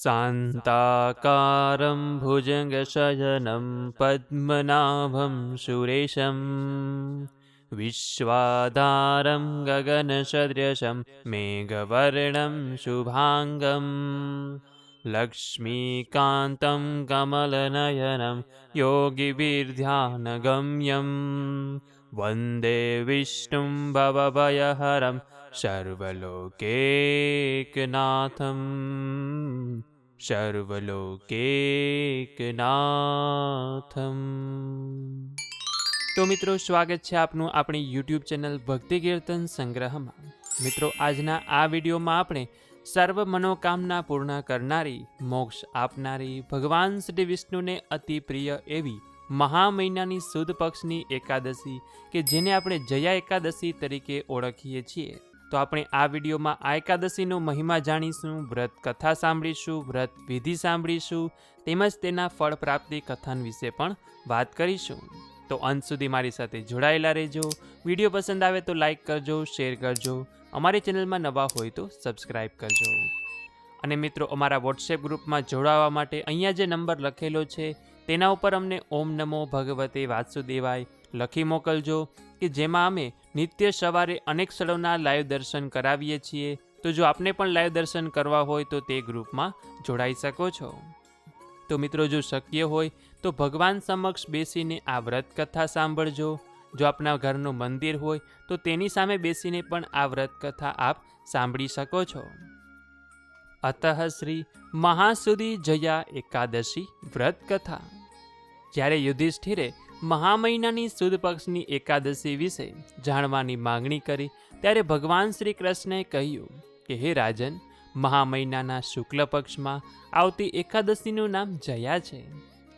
शान्ताकारं भुजङ्गशयनं पद्मनाभं सुरेशं विश्वाधारं गगनसदृशं मेघवर्णं शुभाङ्गं लक्ष्मीकान्तं कमलनयनं योगिभिर्ध्यानगम्यं वन्दे विष्णुं भवभयहरं સર્વલોકેકનાથમ સર્વલોકેકનાથમ તો મિત્રો સ્વાગત છે આપનું આપણી યુટ્યુબ ચેનલ ભક્તિ કીર્તન સંગ્રહમાં મિત્રો આજના આ વિડીયોમાં આપણે સર્વ મનોકામના પૂર્ણ કરનારી મોક્ષ આપનારી ભગવાન શ્રી વિષ્ણુને અતિ પ્રિય એવી મહા મહિનાની સુદ પક્ષની એકાદશી કે જેને આપણે જયા એકાદશી તરીકે ઓળખીએ છીએ તો આપણે આ વિડીયોમાં આ એકાદશીનો મહિમા જાણીશું, વ્રત કથા સાંભળીશું, વ્રત વિધિ સાંભળીશું, તેમજ તેના ફળ પ્રાપ્તિ કથન વિશે પણ વાત કરીશું. તો અંત સુધી મારી સાથે જોડાયેલા રહેજો. વીડિયો પસંદ આવે તો લાઇક કરજો, શેર કરજો. અમારી ચેનલમાં નવા હોય તો સબસ્ક્રાઈબ કરજો. અને મિત્રો, અમારા વોટ્સએપ ગ્રુપમાં જોડાવા માટે અહીંયા જે નંબર લખેલો છે, તેના ઉપર અમને ઓમ નમો ભગવતે વાસુદેવાય લખી મોકલજો, કે જેમાં અમે નિત્ય સવારે અનેક સ્થળોના લાઈવ દર્શન કરાવીએ છીએ. તો જો આપને પણ લાઈવ દર્શન કરવા હોય તો તે ગ્રુપમાં જોડાઈ શકો છો. તો મિત્રો જો શક્ય હોય તો ભગવાન સમક્ષ બેસીને આ વ્રત કથા સાંભળજો. જો આપના ઘરનું મંદિર હોય તો તેની સામે બેસીને પણ આ વ્રત કથા આપ સાંભળી શકો છો. અતઃ શ્રી મહાસુદી જયા એકાદશી વ્રત કથા. જ્યારે યુધિષ્ઠિરે મહા મહિનાની સુદ પક્ષની એકાદશી વિશે જાણવાની માંગણી કરી ત્યારે ભગવાન શ્રી કૃષ્ણએ કહ્યું કે, હે રાજન મહા મહિનાના શુક્લ પક્ષમાં આવતી એકાદશીનું નામ જયા છે.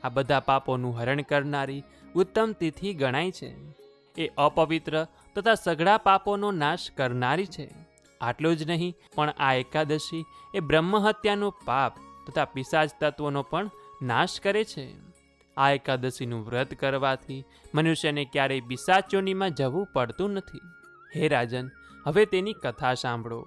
આ બધા પાપોનું હરણ કરનારી ઉત્તમ તિથિ ગણાય છે. એ અપવિત્ર તથા સઘળા પાપોનો નાશ કરનારી છે. આટલું જ નહીં, પણ આ એકાદશી એ બ્રહ્મ હત્યાનું પાપ તથા પિશાચ તત્વોનો પણ નાશ કરે છે. આ એકાદશીનું વ્રત કરવાથી મનુષ્યને ક્યારેય બિસાચોનીમાં જવું પડતું નથી. હે રાજન, હવે તેની કથા સાંભળો.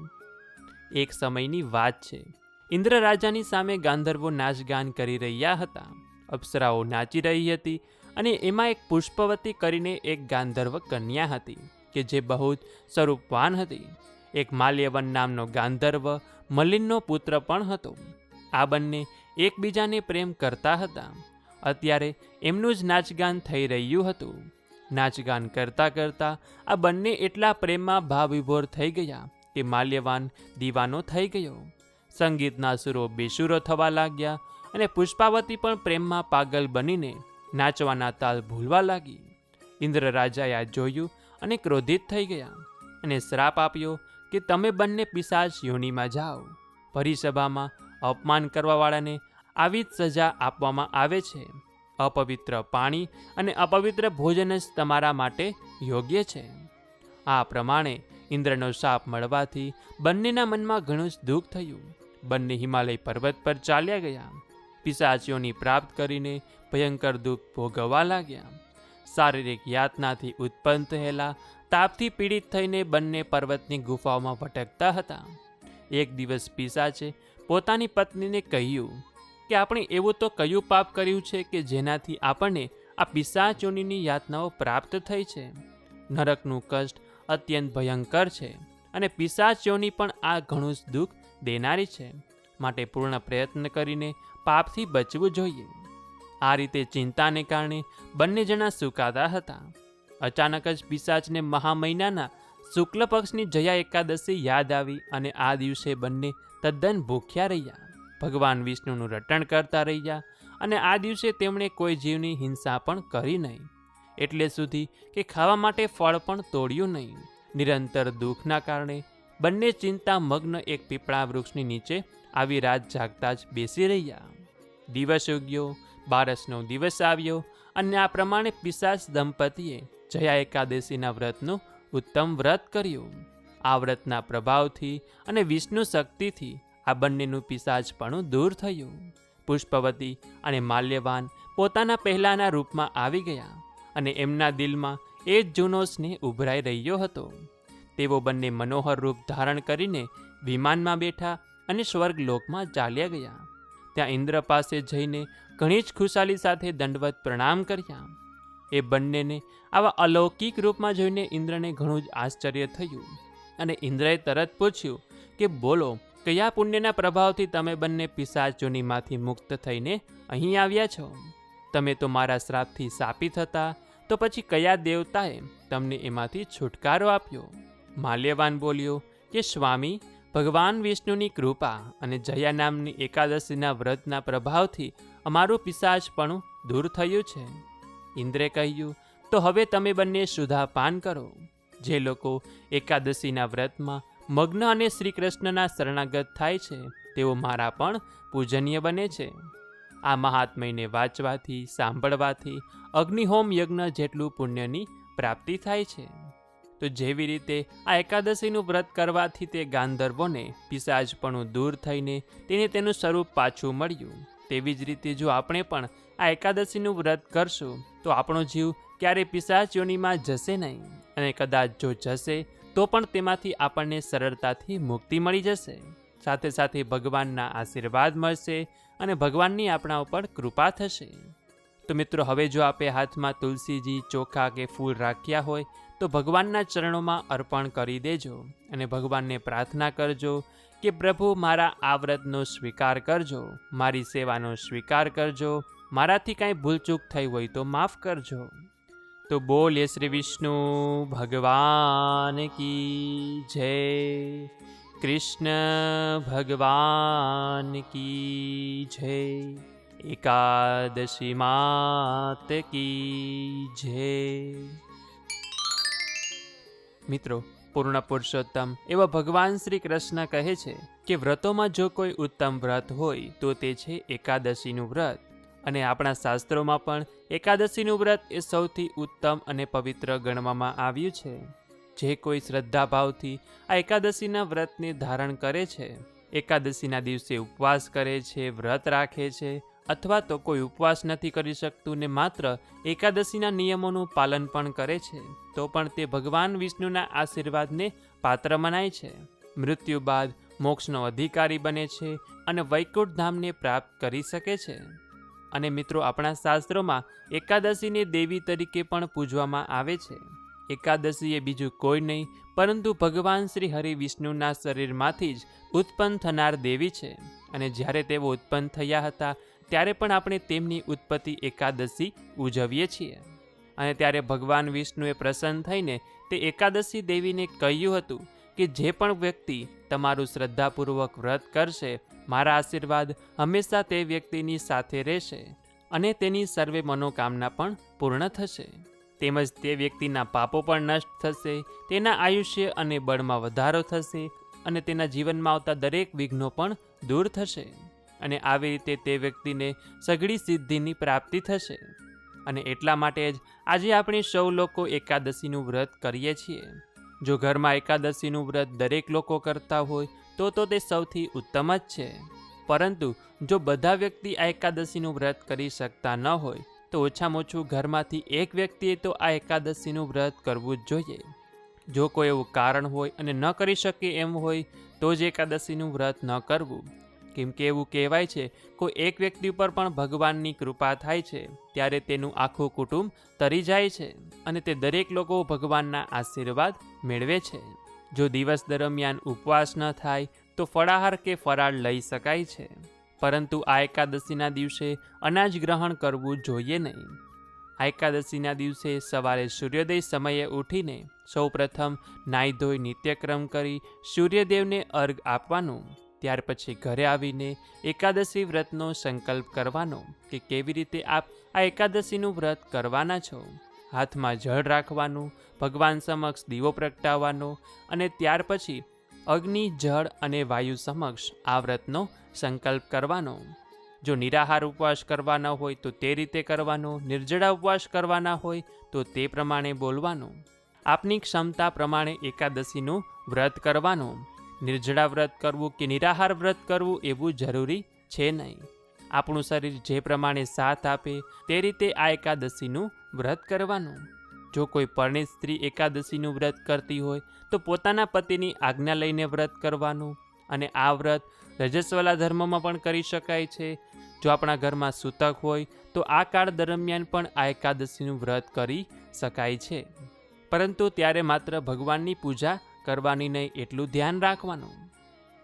એક સમયની વાત છે. ઇન્દ્ર રાજાની સામે ગાંધર્વો નાચગાન કરી રહ્યા હતા. અપ્સરાઓ નાચી રહી હતી અને એમાં એક પુષ્પવતી કરીને એક ગાંધર્વ કન્યા હતી, કે જે બહુ જ સ્વરૂપવાન હતી. એક માલ્યવન નામનો ગાંધર્વ મલિનનો પુત્ર પણ હતો. આ બંને એકબીજાને પ્રેમ કરતા હતા. અત્યારે એમનું જ નાચગાન થઈ રહ્યું હતું. નાચગાન કરતાં કરતાં આ બંને એટલા પ્રેમમાં ભાવ વિભોર થઈ ગયા કે માલ્યવાન દીવાનો થઈ ગયો. સંગીતના સુરો બેસુરો થવા લાગ્યા અને પુષ્પાવતી પણ પ્રેમમાં પાગલ બનીને નાચવાના તાલ ભૂલવા લાગી. ઇન્દ્ર રાજાએ આ જોયું અને ક્રોધિત થઈ ગયા અને શ્રાપ આપ્યો કે તમે બંને પિશાચ યોનિમાં જાઓ. પરિસભામાં અપમાન કરવાવાળાને આવી જ સજા આપવામાં આવે છે. અપવિત્ર પાણી અને અપવિત્ર ભોજન જ તમારા માટે યોગ્ય છે. આ પ્રમાણે ઇન્દ્રનો શાપ મળવાથી બંનેના મનમાં ઘણું જ દુઃખ થયું. બંને હિમાલય પર્વત પર ચાલ્યા ગયા. પિશાચીઓની પ્રાપ્ત કરીને ભયંકર દુઃખ ભોગવવા લાગ્યા. શારીરિક યાતનાથી ઉત્પન્ન થયેલા તાપથી પીડિત થઈને બંને પર્વતની ગુફાઓમાં ભટકતા હતા. એક દિવસ પિશાચે પોતાની પત્નીને કહ્યું કે આપણે એવું તો કયું પાપ કર્યું છે કે જેનાથી આપણને આ પિશાચોની યાતનાઓ પ્રાપ્ત થઈ છે? નરકનું કષ્ટ અત્યંત ભયંકર છે અને પિશાચોની પણ આ ઘણું જ દુઃખ દેનારી છે. માટે પૂર્ણ પ્રયત્ન કરીને પાપથી બચવું જોઈએ. આ રીતે ચિંતાને કારણે બંને જણા સુકાતા હતા. અચાનક જ પિશાચને મહા મહિનાના શુક્લ પક્ષની જયા એકાદશી યાદ આવી અને આ દિવસે બંને તદ્દન ભૂખ્યા રહ્યા. ભગવાન વિષ્ણુનું રટણ કરતા રહ્યા અને આ દિવસે તેમણે કોઈ જીવની હિંસા પણ કરી નહીં. એટલે સુધી કે ખાવા માટે ફળ પણ તોડ્યું નહીં. નિરંતર દુઃખના કારણે બંને ચિંતા મગ્ન એક પીપળા વૃક્ષની નીચે આવી રાત જાગતા જ બેસી રહ્યા. દિવસ ઉગ્યો, બારસનો દિવસ આવ્યો અને આ પ્રમાણે પિશાચ દંપતીએ જયા એકાદશીના વ્રતનું ઉત્તમ વ્રત કર્યું. આ વ્રતના પ્રભાવથી અને વિષ્ણુ શક્તિથી આ બંનેનું પિશાચપણું દૂર થયું. પુષ્પવતી અને માલ્યવાન પોતાના પહેલાના રૂપમાં આવી ગયા અને એમના દિલમાં એ જ જૂનો સ્નેહ ઉભરાઈ રહ્યો હતો. તેઓ બંને મનોહર રૂપ ધારણ કરીને વિમાનમાં બેઠા અને સ્વર્ગલોકમાં ચાલ્યા ગયા. ત્યાં ઇન્દ્ર પાસે જઈને ઘણી જ ખુશાલી સાથે દંડવત પ્રણામ કર્યા. એ બંનેને આવા અલૌકિક રૂપમાં જોઈને ઇન્દ્રને ઘણું જ આશ્ચર્ય થયું અને ઇન્દ્રએ તરત પૂછ્યું કે બોલો કયા પુણ્યના પ્રભાવથી તમે બંને પિશાચોનીમાંથી મુક્ત થઈને અહીં આવ્યા છો? તમે તો મારા શ્રાપથી શાપિત હતા, તો પછી કયા દેવતાએ તમને એમાંથી છુટકારો આપ્યો? માલ્યવાન બોલ્યો, કે સ્વામી, ભગવાન વિષ્ણુની કૃપા અને જયા નામની એકાદશીના વ્રતના પ્રભાવથી અમારું પિશાચ પણ દૂર થયું છે. ઇન્દ્રે કહ્યું, તો હવે તમે બંને સુધા પાન કરો. જે લોકો એકાદશીના વ્રતમાં મગ્ન અને શ્રી કૃષ્ણના શરણાગત થાય છે. તેઓ મારા પણ પૂજનીય બને છે. આ મહાત્મયને વાંચવાથી, સાંભળવાથી, અગ્નિહોમ યજ્ઞ જેટલું પુણ્યની પ્રાપ્તિ થાય છે. તો જેવી રીતે આ એકાદશીનું વ્રત કરવાથી તે ગાંધર્વોને પિસાજપણું દૂર થઈને તેને તેનું સ્વરૂપ પાછું મળ્યું. તેવી જ રીતે જો આપણે પણ આ એકાદશીનું વ્રત કરશું, તો આપણો જીવ ક્યારે પિશાચયોનીમાં જશે નહીં અને કદાચ જો જશે, તો પણ તેમાંથી આપણને સરળતાથી મુક્તિ મળી જશે. સાથે સાથે ભગવાનના આશીર્વાદ મળશે અને ભગવાનની આપણા ઉપર કૃપા થશે. તો મિત્રો, હવે જો આપે હાથમાં તુલસીજી, ચોખા કે ફૂલ રાખ્યા હોય, તો ભગવાનના ચરણોમાં અર્પણ કરી દેજો અને ભગવાનને પ્રાર્થના કરજો કે, પ્રભુ, મારા આ વ્રતનો સ્વીકાર કરજો, મારી સેવાનો સ્વીકાર કરજો, મારાથી કાંઈ ભૂલચૂક થઈ હોય તો માફ કરજો. તો બોલે શ્રી વિષ્ણુ, ભગવાન કી જય. કૃષ્ણ, ભગવાન કી જય. એકાદશી માત કી જય. મિત્રો, પૂર્ણ પુરુષોત્તમ, એવા ભગવાન શ્રી કૃષ્ણ કહે છે કે વ્રતોમાં જો કોઈ ઉત્તમ વ્રત હોય, તો તે છે એકાદશીનું વ્રત. અને આપણા શાસ્ત્રોમાં પણ એકાદશીનું વ્રત એ સૌથી ઉત્તમ અને પવિત્ર ગણવામાં આવ્યું છે. જે કોઈ શ્રદ્ધાભાવથી આ એકાદશીના વ્રતને ધારણ કરે છે, એકાદશીના દિવસે ઉપવાસ કરે છે, વ્રત રાખે છે અથવા તો કોઈ ઉપવાસ નથી કરી શકતું ને માત્ર એકાદશીના નિયમોનું પાલન પણ કરે છે, તો પણ તે ભગવાન વિષ્ણુના આશીર્વાદને પાત્ર મનાય છે. મૃત્યુ બાદ મોક્ષનો અધિકારી બને છે અને વૈકુંઠ ધામને પ્રાપ્ત કરી શકે છે. અને મિત્રો આપણા શાસ્ત્રોમાં એકાદશીને દેવી તરીકે પણ પૂજવામાં આવે છે. એકાદશી એ બીજું કોઈ નહીં, પરંતુ ભગવાન શ્રી હરિ વિષ્ણુના શરીરમાંથી જ ઉત્પન્ન થનાર દેવી છે. અને જ્યારે તેઓ ઉત્પન્ન થયા હતા, ત્યારે પણ આપણે તેમની ઉત્પત્તિ એકાદશી ઉજવીએ છીએ. અને ત્યારે ભગવાન વિષ્ણુએ પ્રસન્ન થઈને તે એકાદશી દેવીને કહ્યું હતું કે જે પણ વ્યક્તિ તમારું શ્રદ્ધાપૂર્વક વ્રત કરશે, મારા આશીર્વાદ હંમેશા તે વ્યક્તિની સાથે રહેશે અને તેની સર્વે મનોકામના પણ પૂર્ણ થશે. તેમજ તે વ્યક્તિના પાપો પણ નષ્ટ થશે, તેના આયુષ્ય અને બળમાં વધારો થશે અને તેના જીવનમાં આવતા દરેક વિઘ્નો પણ દૂર થશે અને આવી રીતે તે વ્યક્તિને સઘળી સિદ્ધિની પ્રાપ્તિ થશે. અને એટલા માટે જ આજે આપણે સૌ લોકો એકાદશીનું વ્રત કરીએ છીએ. જો ઘરમાં એકાદશીનું વ્રત દરેક લોકો કરતા હોય, તો તો તે સૌથી ઉત્તમ જ છે. પરંતુ જો બધા વ્યક્તિ આ એકાદશીનું વ્રત કરી શકતા ન હોય, તો ઓછામાં ઓછું ઘરમાંથી એક વ્યક્તિએ તો આ એકાદશીનું વ્રત કરવું જ જોઈએ. જો કોઈ એવું કારણ હોય અને ન કરી શકે એમ હોય, તો જ એકાદશીનું વ્રત ન કરવું. કેમ કે એવું કહેવાય છે, કોઈ એક વ્યક્તિ ઉપર પણ ભગવાનની કૃપા થાય છે, ત્યારે તેનું આખું કુટુંબ તરી જાય છે અને તે દરેક લોકો ભગવાનના આશીર્વાદ મેળવે છે. જો દિવસ દરમિયાન ઉપવાસ ન થાય, તો ફળાહાર કે ફરાળ લઈ શકાય છે. પરંતુ આ એકાદશીના દિવસે અનાજ ગ્રહણ કરવું જોઈએ નહીં. આ એકાદશીના દિવસે સવારે સૂર્યોદય સમયે ઉઠીને સૌપ્રથમ નાહી ધોઈ નિત્યક્રમ કરી સૂર્યદેવને અર્ઘ આપવાનું. ત્યાર પછી ઘરે આવીને એકાદશી વ્રતનો સંકલ્પ કરવાનો કે કેવી રીતે આપ આ એકાદશીનું વ્રત કરવાના છો. હાથમાં જળ રાખવાનું, ભગવાન સમક્ષ દીવો પ્રગટાવવાનો અને ત્યાર પછી અગ્નિ, જળ અને વાયુ સમક્ષ આ વ્રતનો સંકલ્પ કરવાનો. જો નિરાહાર ઉપવાસ કરવાના હોય તો તે રીતે કરવાનો, નિર્જળા ઉપવાસ કરવાના હોય તો તે પ્રમાણે બોલવાનું. આપની ક્ષમતા પ્રમાણે એકાદશીનું વ્રત કરવાનું. નિર્જળા વ્રત કરવું કે નિરાહાર વ્રત કરવું એવું જરૂરી છે નહીં. આપણું શરીર જે પ્રમાણે સાથ આપે તે રીતે આ એકાદશીનું વ્રત કરવાનું. જો કોઈ પરણિત સ્ત્રી એકાદશીનું વ્રત કરતી હોય, તો પોતાના પતિની આજ્ઞા લઈને વ્રત કરવાનું અને આ વ્રત રજસ્વલા ધર્મમાં પણ કરી શકાય છે. જો આપણા ઘરમાં સૂતક હોય, તો આ કાળ દરમિયાન પણ આ એકાદશીનું વ્રત કરી શકાય છે. પરંતુ ત્યારે માત્ર ભગવાનની પૂજા કરવાની નહીં એટલું ધ્યાન રાખવાનું.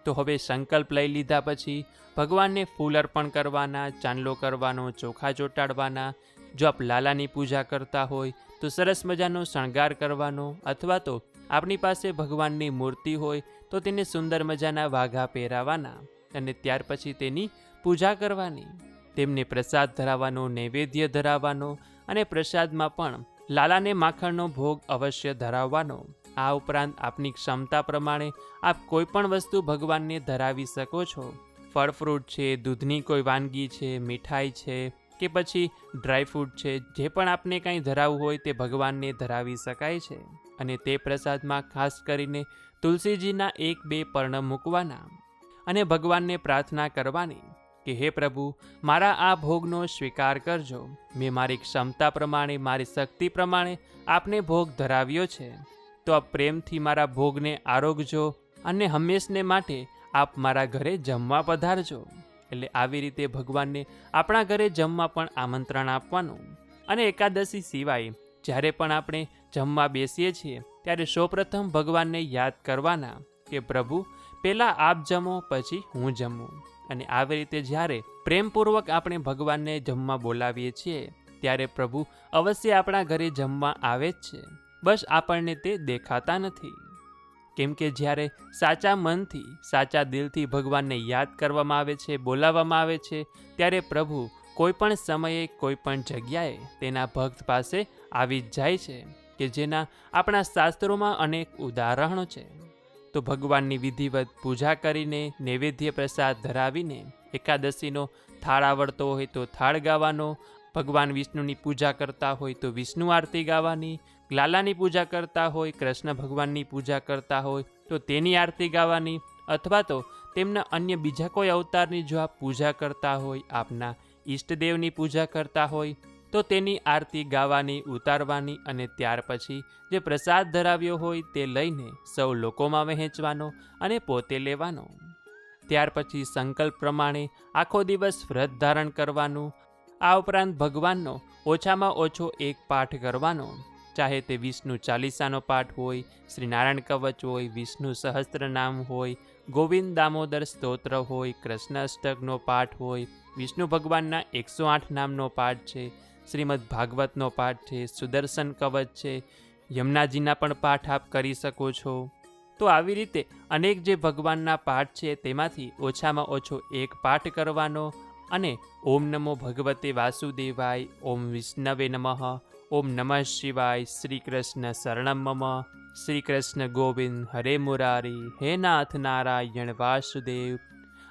તો હવે સંકલ્પ લઈ લીધા પછી ભગવાનને ફૂલ અર્પણ કરવાના, ચાંદલો કરવાનો, ચોખા ચોંટાડવાના, જો આપ લાલાની પૂજા કરતા હોય તો સરસ મજાનો શણગાર કરવાનો અથવા તો આપણી પાસે ભગવાનની મૂર્તિ હોય તો તેને સુંદર મજાના વાઘા પહેરાવાના અને ત્યાર પછી તેની પૂજા કરવાની. તેમને પ્રસાદ ધરાવવાનો, નૈવેદ્ય ધરાવવાનો અને પ્રસાદમાં પણ લાલાને માખણનો ભોગ અવશ્ય ધરાવવાનો. આ ઉપરાંત આપની ક્ષમતા પ્રમાણે આપ કોઈ પણ વસ્તુ ભગવાનને ધરાવી શકો છો. ફળ ફ્રૂટ છે, દૂધની કોઈ વાનગી છે, મીઠાઈ છે કે પછી ડ્રાયફ્રૂટ છે, જે પણ આપને કંઈ ધરાવવું હોય તે ભગવાનને ધરાવી શકાય છે. અને તે પ્રસાદમાં ખાસ કરીને તુલસીજીના એક બે પર્ણ મૂકવાના. અને ભગવાનને પ્રાર્થના કરવાની કે, હે પ્રભુ, મારા આ ભોગનો સ્વીકાર કરજો. મેં મારી ક્ષમતા પ્રમાણે, મારી શક્તિ પ્રમાણે આપને ભોગ ધરાવ્યો છે. તો આપ પ્રેમથી મારા ભોગને આરોગજો અને હંમેશને માટે આપ મારા ઘરે જમવા પધારજો. એટલે આવી રીતે ભગવાનને આપણા ઘરે જમવા પણ આમંત્રણ આપવાનું. અને એકાદશી સિવાય જ્યારે પણ આપણે જમવા બેસીએ છીએ, ત્યારે સૌપ્રથમ ભગવાનને યાદ કરવાના કે, પ્રભુ, પહેલાં આપ જમો, પછી હું જમું. અને આવી રીતે જ્યારે પ્રેમપૂર્વક આપણે ભગવાનને જમવા બોલાવીએ છીએ, ત્યારે પ્રભુ અવશ્ય આપણા ઘરે જમવા આવે જ છે. બસ આપણને તે દેખાતા નથી. કેમ કે જ્યારે સાચા મનથી, સાચા દિલથી ભગવાનને યાદ કરવામાં આવે છે, બોલાવવામાં આવે છે, ત્યારે પ્રભુ કોઈપણ સમયે કોઈ પણ જગ્યાએ તેના ભક્ત પાસે આવી જ જાય છે, કે જેના આપણા શાસ્ત્રોમાં અનેક ઉદાહરણો છે. તો ભગવાનની વિધિવત પૂજા કરીને, નૈવેદ્ય પ્રસાદ ધરાવીને, એકાદશીનો થાળ આવડતો હોય તો થાળ ગાવાનો, ભગવાન વિષ્ણુની પૂજા કરતા હોય તો વિષ્ણુ આરતી ગાવાની લાલાની પૂજા કરતા હોય, કૃષ્ણ ભગવાનની પૂજા કરતા હોય, તો તેની આરતી ગાવાની અથવા તો તેમના અન્ય બીજા કોઈ અવતારની જો આપ પૂજા કરતા હોય, આપના ઈષ્ટદેવની પૂજા કરતા હોય, તો તેની આરતી ગાવાની, ઉતારવાની અને ત્યાર પછી જે પ્રસાદ ધરાવ્યો હોય તે લઈને સૌ લોકોમાં વહેંચવાનો અને પોતે લેવાનો. ત્યાર પછી સંકલ્પ પ્રમાણે આખો દિવસ વ્રત ધારણ કરવાનું, આ ઉપરાંત ભગવાનનો ઓછામાં ઓછો એક પાઠ કરવાનો. ચાહે તે વિષ્ણુ ચાલીસાનો પાઠ હોય શ્રી નારાયણ કવચ હોય, વિષ્ણુ સહસ્ત્ર નામ હોય, ગોવિંદ દામોદર સ્તોત્ર હોય, કૃષ્ણ અષ્ટકનો પાઠ હોય, વિષ્ણુ ભગવાનના એકસો આઠ નામનો પાઠ છે, શ્રીમદ ભાગવતનો પાઠ છે, સુદર્શન કવચ છે, યમુનાજીના પણ પાઠ આપ કરી શકો છો. તો આવી રીતે અનેક જે ભગવાનના પાઠ છે તેમાંથી ઓછામાં ઓછો એક પાઠ કરવાનો અને ઓમ નમો ભગવતે વાસુદેવાય, ઓમ વિષ્ણવે નમઃ. ઓમ નમઃ શિવાય શ્રી કૃષ્ણ શરણમ મમ. શ્રી કૃષ્ણ ગોવિંદ હરે મુરારી. હે નાથ નારાયણ વાસુદેવ.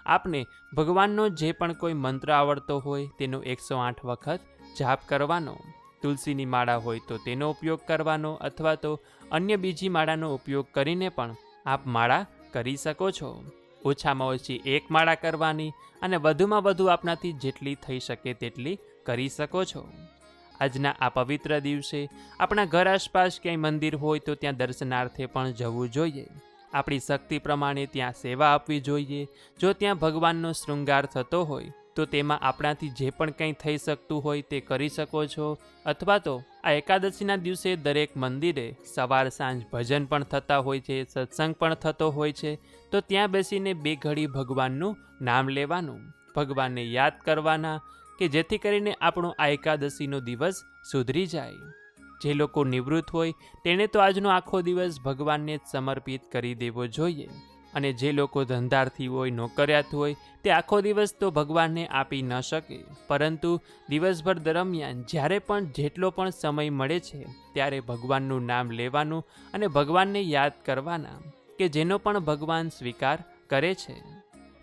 આપને ભગવાનનો જે પણ કોઈ મંત્ર આવડતો હોય તેનો એકસો આઠ વખત જાપ કરવાનો, તુલસીની માળા હોય તો તેનો ઉપયોગ કરવાનો અથવા તો અન્ય બીજી માળાનો ઉપયોગ કરીને પણ આપ માળા કરી શકો છો. ઓછામાં ઓછી એક માળા કરવાની અને વધુમાં વધુ આપનાથી જેટલી થઈ શકે તેટલી કરી શકો છો. આજના આ પવિત્ર દિવસે આપણા ઘર આસપાસ ક્યાંય મંદિર હોય તો ત્યાં દર્શનાર્થે પણ જવું જોઈએ. આપણી શક્તિ પ્રમાણે ત્યાં સેવા આપવી જોઈએ. જો ત્યાં ભગવાનનો શૃંગાર થતો હોય, તો તેમાં આપણાથી જે પણ કંઈ થઈ શકતું હોય તે કરી શકો છો. અથવા તો આ એકાદશીના દિવસે દરેક મંદિરે સવાર સાંજ ભજન પણ થતા હોય છે, સત્સંગ પણ થતો હોય છે. તો ત્યાં બેસીને બે ઘડી ભગવાનનું નામ લેવાનું, ભગવાનને યાદ કરવાના કે જેથી કરીને આપણો આ એકાદશીનો દિવસ સુધરી જાય. જે લોકો નિવૃત્ત હોય, તેણે તો આજનો આખો દિવસ ભગવાનને જ સમર્પિત કરી દેવો જોઈએ. અને જે લોકો ધંધાર્થી હોય, નોકરિયાત હોય, તે આખો દિવસ તો ભગવાનને આપી ન શકે. પરંતુ દિવસભર દરમિયાન જ્યારે પણ જેટલો પણ સમય મળે છે, ત્યારે ભગવાનનું નામ લેવાનું અને ભગવાનને યાદ કરવાના, કે જેનો પણ ભગવાન સ્વીકાર કરે છે.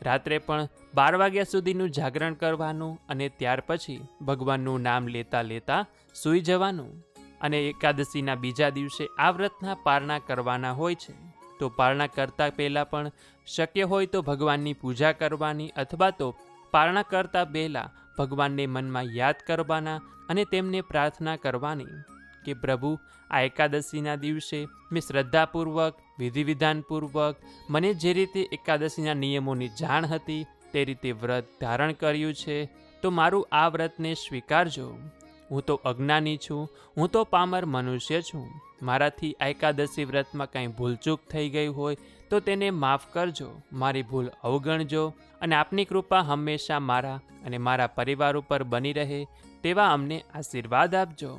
રાત્રે પણ બાર વાગ્યા સુધીનું જાગરણ કરવાનું અને ત્યાર પછી ભગવાનનું નામ લેતા લેતા સૂઈ જવાનું અને એકાદશીના બીજા દિવસે આ વ્રતના પારણા કરવાના હોય છે. તો પારણા કરતાં પહેલાં પણ શક્ય હોય તો ભગવાનની પૂજા કરવાની અથવા તો પારણા કરતાં પહેલાં ભગવાનને મનમાં યાદ કરવાના અને તેમને પ્રાર્થના કરવાની. કે પ્રભુ, આ એકાદશીના દિવસે મેં શ્રદ્ધાપૂર્વક, વિધિવિધાનપૂર્વક મને જે રીતે એકાદશીના નિયમોની જાણ હતી તે રીતે વ્રત ધારણ કર્યું છે, તો મારું આ વ્રતને સ્વીકારજો. હું તો અજ્ઞાની છું, હું તો પામર મનુષ્ય છું. મારાથી આ એકાદશી વ્રતમાં કાંઈ ભૂલચૂક થઈ ગઈ હોય તો તેને માફ કરજો, મારી ભૂલ અવગણજો અને આપની કૃપા હંમેશા મારા અને મારા પરિવાર ઉપર બની રહે તેવા અમને આશીર્વાદ આપજો.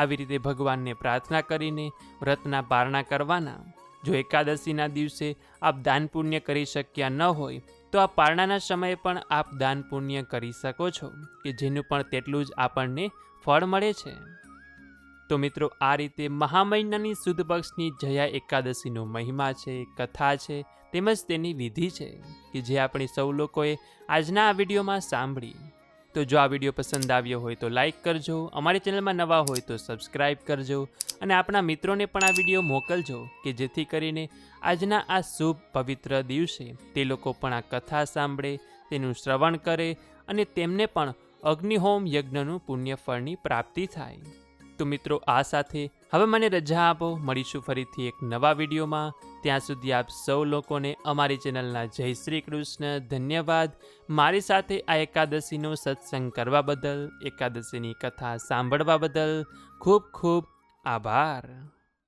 આવી રીતે ભગવાનને પ્રાર્થના કરીને વ્રતના પારણા કરવાના. જો એકાદશીના દિવસે આપ દાન પુણ્ય કરી શક્યા ન હોય, તો આ પારણાના સમયે પણ આપ દાન પુણ્ય કરી શકો છો, કે જેનું પણ તેટલું જ આપણને ફળ મળે છે. તો મિત્રો, આ રીતે મહામહિનાની સુદ પક્ષની જયા એકાદશીનો મહિમા છે, કથા છે, તેમજ તેની વિધિ છે, કે જે આપણે સૌ લોકોએ આજના આ વિડીયોમાં સાંભળી. તો જો આ વીડિયો પસંદ આવ્યો હોય તો લાઈક કરજો, અમારી ચેનલમાં નવા હોય તો સબસ્ક્રાઈબ કરજો અને આપણા મિત્રોને પણ આ વીડિયો મોકલજો કે જેથી કરીને આજના આ શુભ પવિત્ર દિવસે તે લોકો પણ આ કથા સાંભળે, તેનું શ્રવણ કરે અને તેમને પણ અગ્નિહોમ યજ્ઞનું પુણ્યફળની પ્રાપ્તિ થાય. તો મિત્રો, આ સાથે હવે મને રજા આપો. મળીશું ફરીથી એક નવા વિડીયોમાં. ત્યાં સુધી આપ સૌ લોકોને અમારી ચેનલના જય શ્રી કૃષ્ણ. ધન્યવાદ. મારી સાથે આ એકાદશીનો સત્સંગ કરવા બદલ, એકાદશીની કથા સાંભળવા બદલ ખૂબ ખૂબ આભાર.